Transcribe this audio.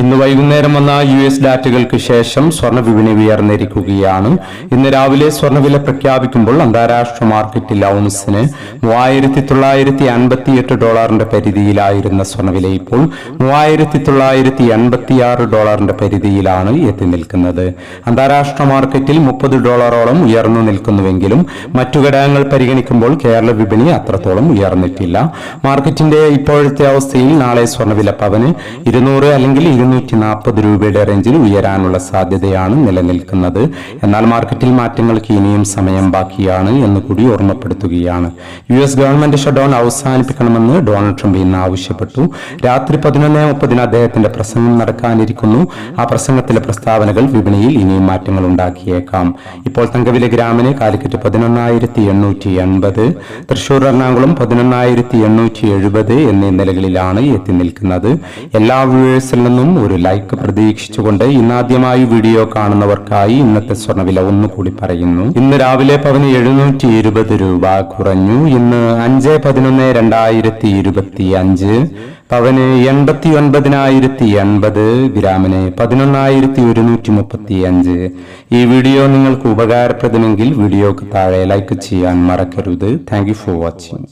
ഇന്ന് വൈകുന്നേരം വന്ന യു എസ് ഡാറ്റകൾക്ക് ശേഷം സ്വർണ വിപണി ഉയർന്നിരിക്കുകയാണ്. ഇന്ന് രാവിലെ സ്വർണവില പ്രഖ്യാപിക്കുമ്പോൾ അന്താരാഷ്ട്ര മാർക്കറ്റിൽ ഔൺസിന് മൂവായിരത്തി തൊള്ളായിരത്തി അൻപത്തി എട്ട് ഡോളറിന്റെ പരിധിയിലായിരുന്ന സ്വർണവില ഇപ്പോൾ മൂവായിരത്തി തൊള്ളായിരത്തി എൺപത്തിയാറ് ഡോളറിന്റെ പരിധിയിലാണ് എത്തി നിൽക്കുന്നത്. അന്താരാഷ്ട്ര മാർക്കറ്റിൽ മുപ്പത് ഡോളറോളം ഉയർന്നു നിൽക്കുന്നുവെങ്കിലും മറ്റു ഘടകങ്ങൾ പരിഗണിക്കുമ്പോൾ കേരള വിപണി അത്രത്തോളം ഉയർന്നിട്ടില്ല. മാർക്കറ്റിന്റെ ഇപ്പോഴത്തെ അവസ്ഥയിൽ നാളെ സ്വർണവില പവന് ഇരുന്നൂറ് അല്ലെങ്കിൽ ഇരുന്നൂറ്റി നാൽപ്പത് രൂപയുടെ റേഞ്ചിൽ ഉയരാനുള്ള സാധ്യതയാണ് നിലനിൽക്കുന്നത്. എന്നാൽ മാർക്കറ്റിൽ മാറ്റങ്ങൾക്ക് ഇനിയും സമയം ബാക്കിയാണ് എന്ന് കൂടി ഓർമ്മപ്പെടുത്തുകയാണ്. യു എസ് ഗവൺമെന്റ് ഷട്ട്ഡൌൺ അവസാനിപ്പിക്കണമെന്ന് ഡൊണാൾഡ് ട്രംപ് ഇന്ന് ആവശ്യപ്പെട്ടു. രാത്രി പതിനൊന്ന് മുപ്പതിന് അദ്ദേഹത്തിന്റെ പ്രസംഗം നടക്കാനിരിക്കുന്നു. ആ പ്രസംഗത്തിലെ പ്രസ്താവനകൾ വിപണിയിൽ ഇനിയും മാറ്റങ്ങൾ ഉണ്ടാക്കിയേക്കാം. ഇപ്പോൾ തങ്കവില ഗ്രാമിന് കാലിക്കറ്റ് പതിനൊന്നായിരത്തി എണ്ണൂറ്റി എൺപത് തൃശൂർ എറണാകുളം പതിനൊന്നായിരത്തി എണ്ണൂറ്റി എഴുപത് എന്നീ നിലകളിലാണ് എത്തി നിൽക്കുന്നത്. എല്ലാ വ്യൂവേഴ്സിൽ നിന്നും ഒരു ലൈക്ക് പ്രതീക്ഷിച്ചുകൊണ്ട് ഇന്നാദ്യമായി വീഡിയോ കാണുന്നവർക്കായി ഇന്നത്തെ സ്വർണവില ഒന്നുകൂടി പറയുന്നു. ഇന്ന് രാവിലെ പവന് എഴുന്നൂറ്റി ഇരുപത് രൂപ കുറഞ്ഞു. ഇന്ന് അഞ്ച് പതിനൊന്ന് രണ്ടായിരത്തി ഇരുപത്തി അഞ്ച് പവന് എൺപത്തി ഒൻപതിനായിരത്തി എൺപത് ഗ്രാമിന് പതിനൊന്നായിരത്തി ഒരുന്നൂറ്റി മുപ്പത്തി അഞ്ച് ഈ വീഡിയോ നിങ്ങൾക്ക് ഉപകാരപ്രദമെങ്കിൽ വീഡിയോക്ക് താഴെ ലൈക്ക് ചെയ്യാൻ മറക്കരുത്. Thank for watching